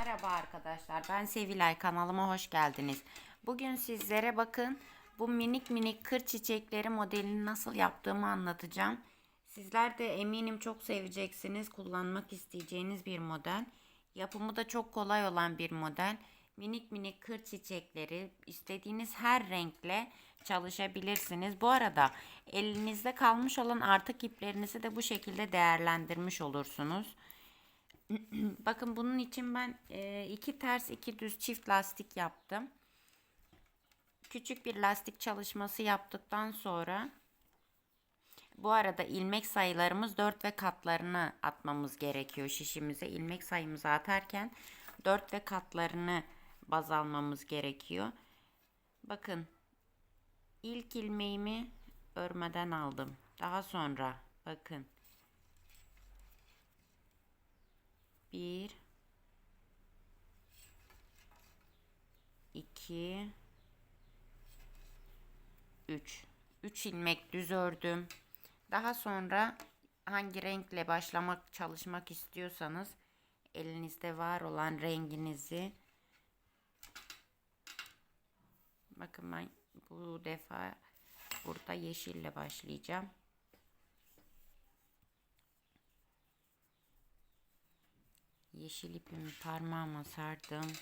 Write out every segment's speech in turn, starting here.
Merhaba arkadaşlar ben Sevilay kanalıma hoş geldiniz. Bugün sizlere bakın bu minik minik kır çiçekleri modelini nasıl yaptığımı anlatacağım. Sizler de eminim çok seveceksiniz kullanmak isteyeceğiniz bir model. Yapımı da çok kolay olan bir model. Minik minik kır çiçekleri istediğiniz her renkle çalışabilirsiniz. Bu arada elinizde kalmış olan artık iplerinizi de bu şekilde değerlendirmiş olursunuz. Bakın bunun için ben e, iki ters iki düz çift lastik yaptım. Küçük bir lastik çalışması yaptıktan sonra bu arada ilmek sayılarımız 4 ve katlarını atmamız gerekiyor şişimize. ilmek sayımızı atarken 4 ve katlarını baz almamız gerekiyor. Bakın ilk ilmeğimi örmeden aldım. Daha sonra bakın Bir, iki, üç. Üç ilmek düz ördüm. Daha sonra hangi renkle başlamak çalışmak istiyorsanız elinizde var olan renginizi bakın ben bu defa burada yeşille başlayacağım. Yeşil ipimi parmağıma sardım.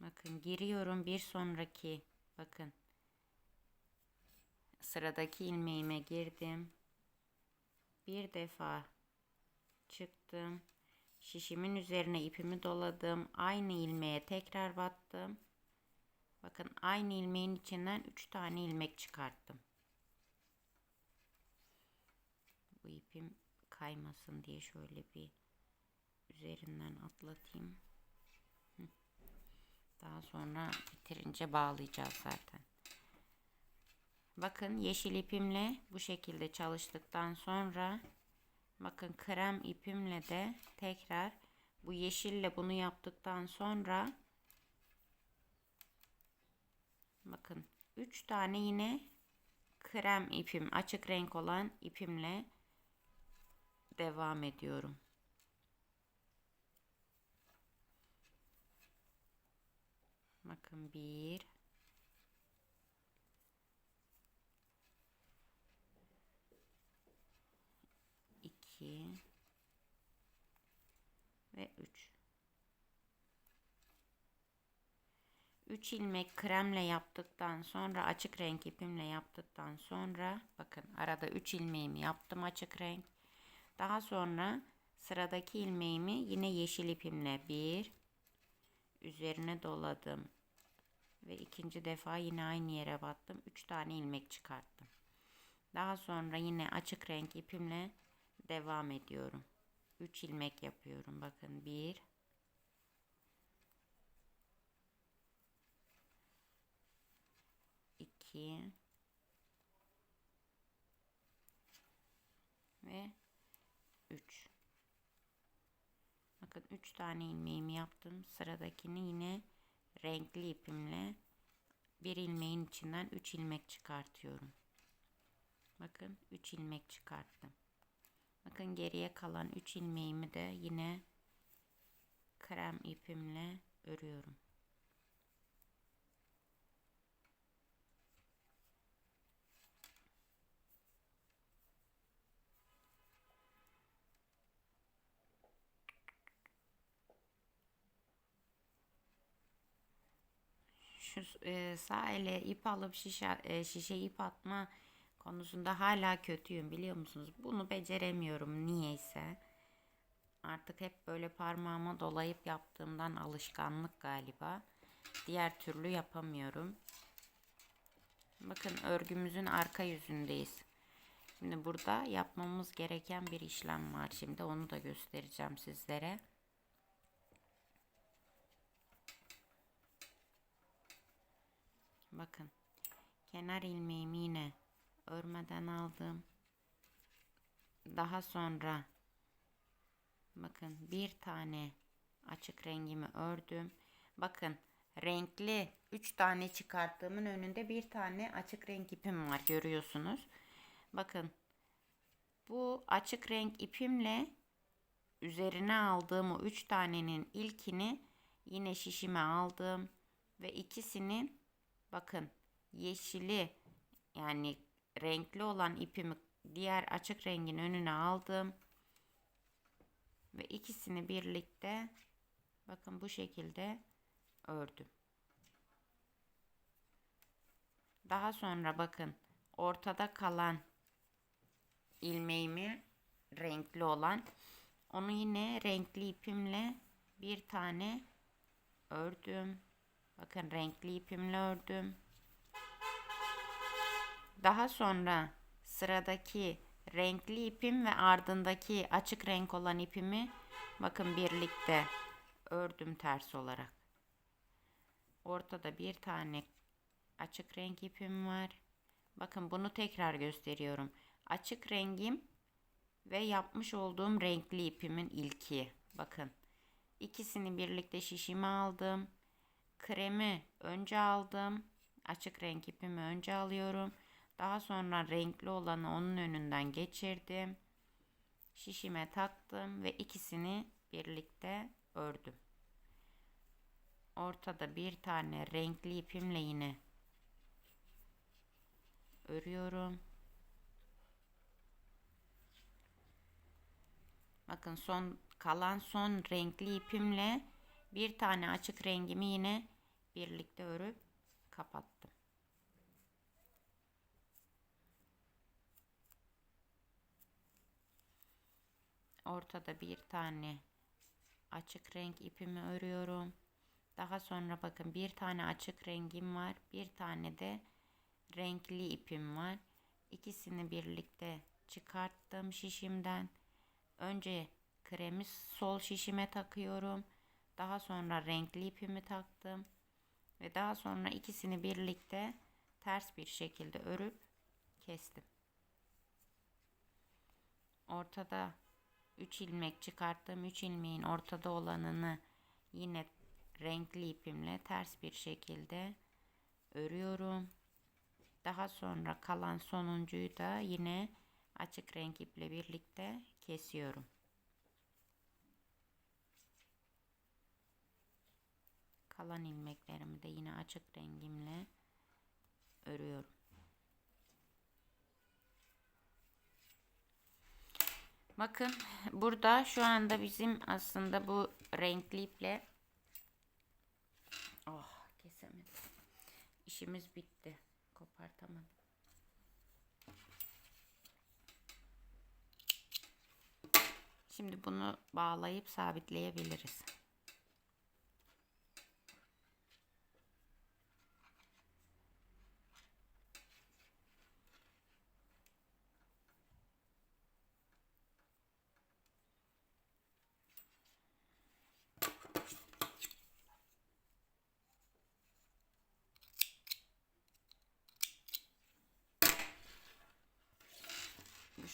Bakın giriyorum bir sonraki bakın sıradaki ilmeğime girdim. Bir defa çıktım. Şişimin üzerine ipimi doladım. Aynı ilmeğe tekrar battım. Bakın aynı ilmeğin içinden 3 tane ilmek çıkarttım. Bu ipim kaymasın diye şöyle bir üzerinden atlatayım. Daha sonra bitirince bağlayacağız zaten. Bakın yeşil ipimle bu şekilde çalıştıktan sonra bakın krem ipimle de tekrar bu yeşille bunu yaptıktan sonra Bakın 3 tane yine krem ipim açık renk olan ipimle devam ediyorum. Bakın bir iki ve üç. 3 ilmek kremle yaptıktan sonra açık renk ipimle yaptıktan sonra bakın arada 3 ilmeğimi yaptım açık renk. Daha sonra sıradaki ilmeğimi yine yeşil ipimle bir üzerine doladım. Ve ikinci defa yine aynı yere battım. 3 tane ilmek çıkarttım. Daha sonra yine açık renk ipimle devam ediyorum. 3 ilmek yapıyorum. Bakın 1 2 ve 3 bakın 3 tane ilmeğimi yaptım. Sıradakini yine renkli ipimle bir ilmeğin içinden 3 ilmek çıkartıyorum. Bakın 3 ilmek çıkarttım. Bakın geriye kalan 3 ilmeğimi de yine krem ipimle örüyorum şu e, sağ ele ip alıp şişe, e, şişe ip atma konusunda hala kötüyüm biliyor musunuz? Bunu beceremiyorum niyeyse. Artık hep böyle parmağıma dolayıp yaptığımdan alışkanlık galiba. Diğer türlü yapamıyorum. Bakın örgümüzün arka yüzündeyiz. Şimdi burada yapmamız gereken bir işlem var. Şimdi onu da göstereceğim sizlere. Bakın. Kenar ilmeğimi yine örmeden aldım. Daha sonra bakın bir tane açık rengimi ördüm. Bakın renkli 3 tane çıkarttığımın önünde bir tane açık renk ipim var görüyorsunuz. Bakın bu açık renk ipimle üzerine aldığım o üç tanenin ilkini yine şişime aldım ve ikisinin bakın yeşili yani renkli olan ipimi diğer açık rengin önüne aldım ve ikisini birlikte bakın bu şekilde ördüm. Daha sonra bakın ortada kalan ilmeğimi renkli olan onu yine renkli ipimle bir tane ördüm. Bakın renkli ipimle ördüm. Daha sonra sıradaki renkli ipim ve ardındaki açık renk olan ipimi bakın birlikte ördüm ters olarak. Ortada bir tane açık renk ipim var. Bakın bunu tekrar gösteriyorum. Açık rengim ve yapmış olduğum renkli ipimin ilki. Bakın. ikisini birlikte şişime aldım. Kremi önce aldım. Açık renk ipimi önce alıyorum. Daha sonra renkli olanı onun önünden geçirdim. Şişime taktım ve ikisini birlikte ördüm. Ortada bir tane renkli ipimle yine örüyorum. Bakın son kalan son renkli ipimle bir tane açık rengimi yine birlikte örüp kapattım. Ortada bir tane açık renk ipimi örüyorum. Daha sonra bakın bir tane açık rengim var. Bir tane de renkli ipim var. İkisini birlikte çıkarttım şişimden. Önce kremi sol şişime takıyorum. Daha sonra renkli ipimi taktım. Ve daha sonra ikisini birlikte ters bir şekilde örüp kestim. Ortada 3 ilmek çıkarttım. 3 ilmeğin ortada olanını yine renkli ipimle ters bir şekilde örüyorum. Daha sonra kalan sonuncuyu da yine açık renk iple birlikte kesiyorum. Kalan ilmeklerimi de yine açık rengimle örüyorum. Bakın burada şu anda bizim aslında bu renkli iple oh kesemedim. İşimiz bitti. Kopartamadım. Şimdi bunu bağlayıp sabitleyebiliriz.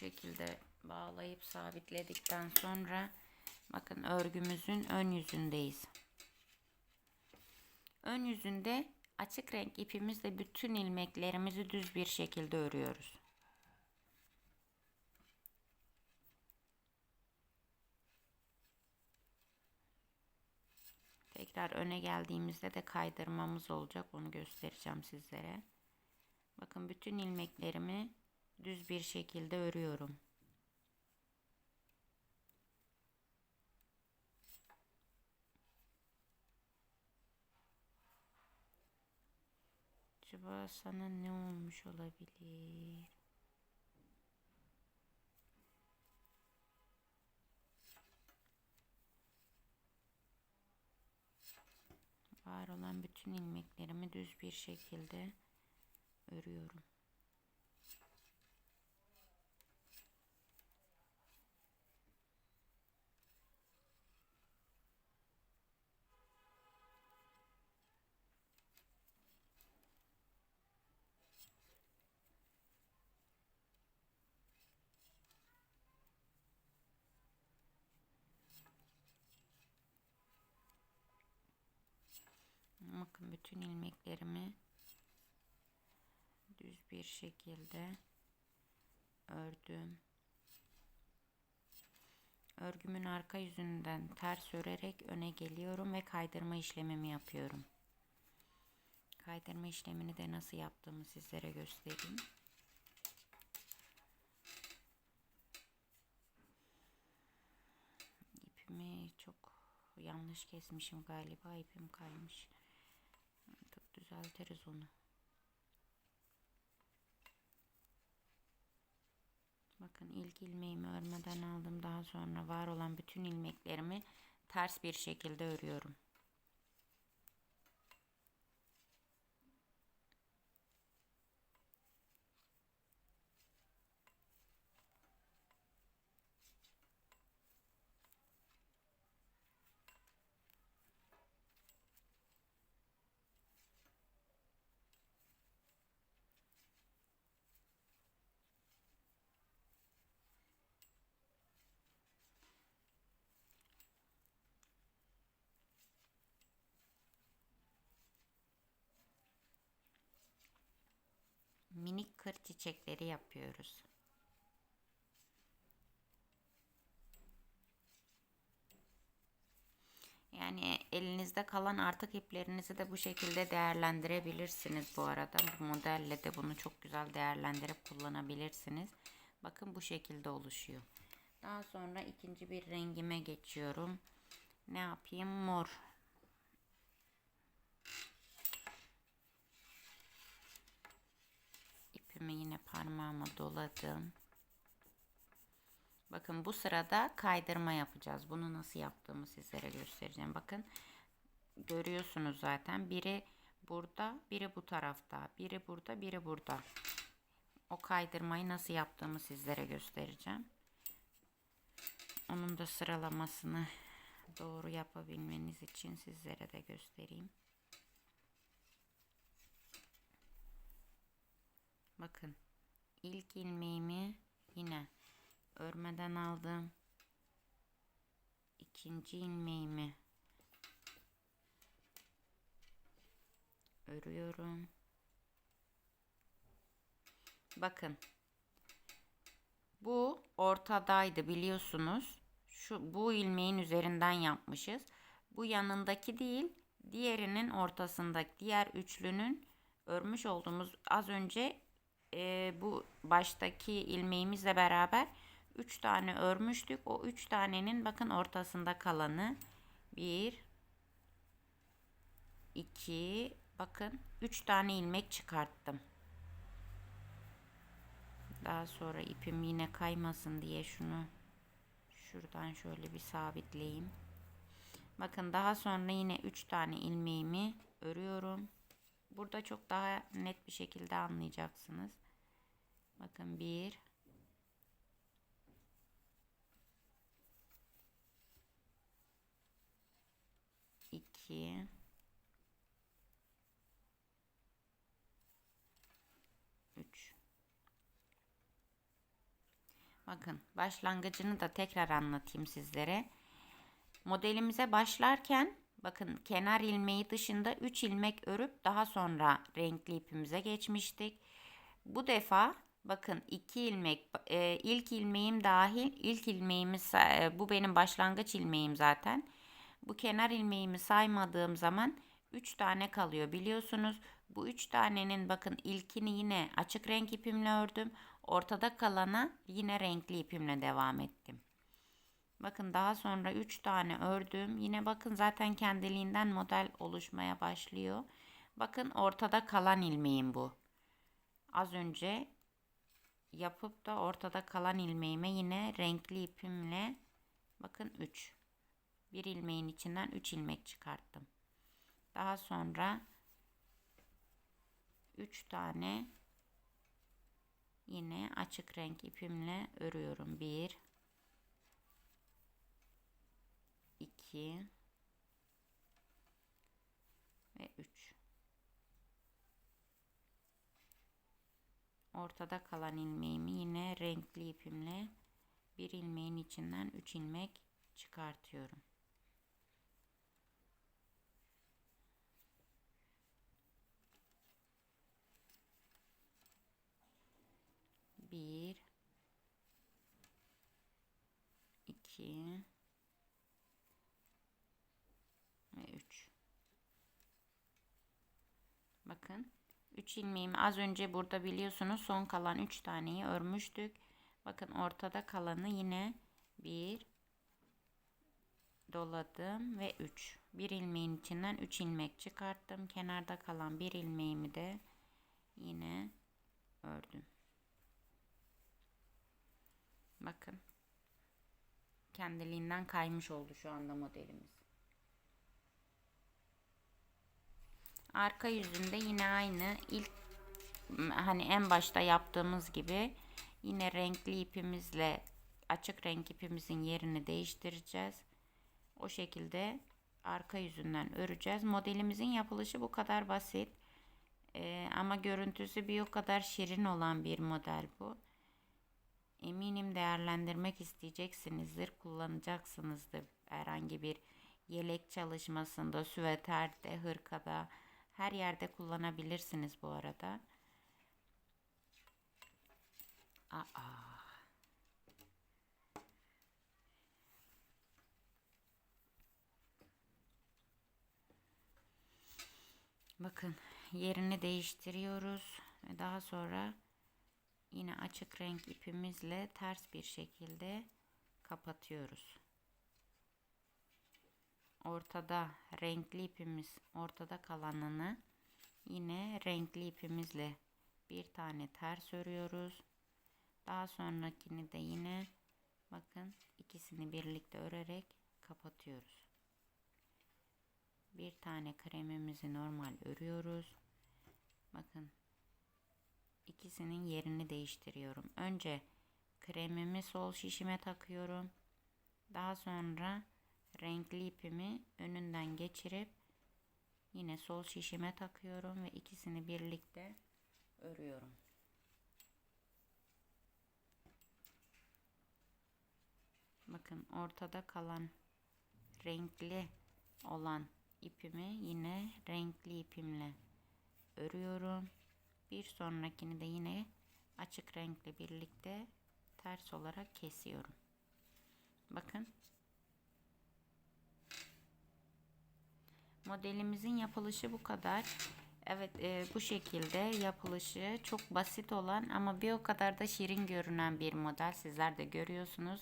Şekilde bağlayıp sabitledikten sonra bakın örgümüzün ön yüzündeyiz. Ön yüzünde açık renk ipimizle bütün ilmeklerimizi düz bir şekilde örüyoruz. Tekrar öne geldiğimizde de kaydırmamız olacak. Onu göstereceğim sizlere. Bakın bütün ilmeklerimi düz bir şekilde örüyorum. Acaba sana ne olmuş olabilir? Var olan bütün ilmeklerimi düz bir şekilde örüyorum. Bakın bütün ilmeklerimi düz bir şekilde ördüm. Örgümün arka yüzünden ters örerek öne geliyorum ve kaydırma işlemimi yapıyorum. Kaydırma işlemini de nasıl yaptığımı sizlere göstereyim. İpimi çok yanlış kesmişim galiba. İpim kaymış. Düzeltiriz onu. Bakın ilk ilmeğimi örmeden aldım. Daha sonra var olan bütün ilmeklerimi ters bir şekilde örüyorum. Minik kır çiçekleri yapıyoruz. Yani elinizde kalan artık iplerinizi de bu şekilde değerlendirebilirsiniz bu arada. Bu modelle de bunu çok güzel değerlendirip kullanabilirsiniz. Bakın bu şekilde oluşuyor. Daha sonra ikinci bir rengime geçiyorum. Ne yapayım? Mor ipimi yine parmağıma doladım. Bakın bu sırada kaydırma yapacağız. Bunu nasıl yaptığımı sizlere göstereceğim. Bakın görüyorsunuz zaten. Biri burada, biri bu tarafta. Biri burada, biri burada. O kaydırmayı nasıl yaptığımı sizlere göstereceğim. Onun da sıralamasını doğru yapabilmeniz için sizlere de göstereyim. Bakın ilk ilmeğimi yine örmeden aldım. İkinci ilmeğimi örüyorum. Bakın. Bu ortadaydı biliyorsunuz. Şu bu ilmeğin üzerinden yapmışız. Bu yanındaki değil, diğerinin ortasındaki diğer üçlünün örmüş olduğumuz az önce e, bu baştaki ilmeğimizle beraber 3 tane örmüştük. O 3 tanenin bakın ortasında kalanı 1 2 bakın 3 tane ilmek çıkarttım. Daha sonra ipim yine kaymasın diye şunu şuradan şöyle bir sabitleyeyim. Bakın daha sonra yine 3 tane ilmeğimi örüyorum. Burada çok daha net bir şekilde anlayacaksınız. Bakın bir. iki. Üç. Bakın başlangıcını da tekrar anlatayım sizlere. Modelimize başlarken bakın kenar ilmeği dışında 3 ilmek örüp daha sonra renkli ipimize geçmiştik. Bu defa Bakın iki ilmek e, ilk ilmeğim dahil ilk ilmeğimi e, bu benim başlangıç ilmeğim zaten. Bu kenar ilmeğimi saymadığım zaman 3 tane kalıyor biliyorsunuz. Bu 3 tanenin bakın ilkini yine açık renk ipimle ördüm. Ortada kalana yine renkli ipimle devam ettim. Bakın daha sonra 3 tane ördüm. Yine bakın zaten kendiliğinden model oluşmaya başlıyor. Bakın ortada kalan ilmeğim bu. Az önce yapıp da ortada kalan ilmeğime yine renkli ipimle bakın 3 bir ilmeğin içinden 3 ilmek çıkarttım. Daha sonra 3 tane yine açık renk ipimle örüyorum. 1 2 ve 3 ortada kalan ilmeğimi yine renkli ipimle bir ilmeğin içinden 3 ilmek çıkartıyorum. Bir iki Bakın 3 ilmeğimi az önce burada biliyorsunuz son kalan 3 taneyi örmüştük. Bakın ortada kalanı yine 1 doladım ve 3. Bir ilmeğin içinden 3 ilmek çıkarttım. Kenarda kalan bir ilmeğimi de yine ördüm. Bakın. Kendiliğinden kaymış oldu şu anda modelimiz. Arka yüzünde yine aynı ilk hani en başta yaptığımız gibi yine renkli ipimizle açık renk ipimizin yerini değiştireceğiz. O şekilde arka yüzünden öreceğiz. Modelimizin yapılışı bu kadar basit. Ee, ama görüntüsü bir o kadar şirin olan bir model bu. Eminim değerlendirmek isteyeceksinizdir, kullanacaksınızdır. Herhangi bir yelek çalışmasında, süveterde, hırkada, her yerde kullanabilirsiniz bu arada. Aa. Bakın yerini değiştiriyoruz ve daha sonra yine açık renk ipimizle ters bir şekilde kapatıyoruz. Ortada renkli ipimiz ortada kalanını yine renkli ipimizle bir tane ters örüyoruz. Daha sonrakini de yine bakın ikisini birlikte örerek kapatıyoruz. Bir tane kremimizi normal örüyoruz. Bakın ikisinin yerini değiştiriyorum. Önce kremimi sol şişime takıyorum. Daha sonra renkli ipimi önünden geçirip yine sol şişime takıyorum ve ikisini birlikte örüyorum. Bakın ortada kalan renkli olan ipimi yine renkli ipimle örüyorum. Bir sonrakini de yine açık renkle birlikte ters olarak kesiyorum. Bakın. Modelimizin yapılışı bu kadar. Evet e, bu şekilde yapılışı çok basit olan ama bir o kadar da şirin görünen bir model. Sizler de görüyorsunuz.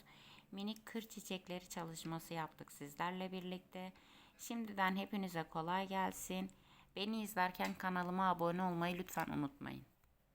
Minik kır çiçekleri çalışması yaptık sizlerle birlikte. Şimdiden hepinize kolay gelsin. Beni izlerken kanalıma abone olmayı lütfen unutmayın.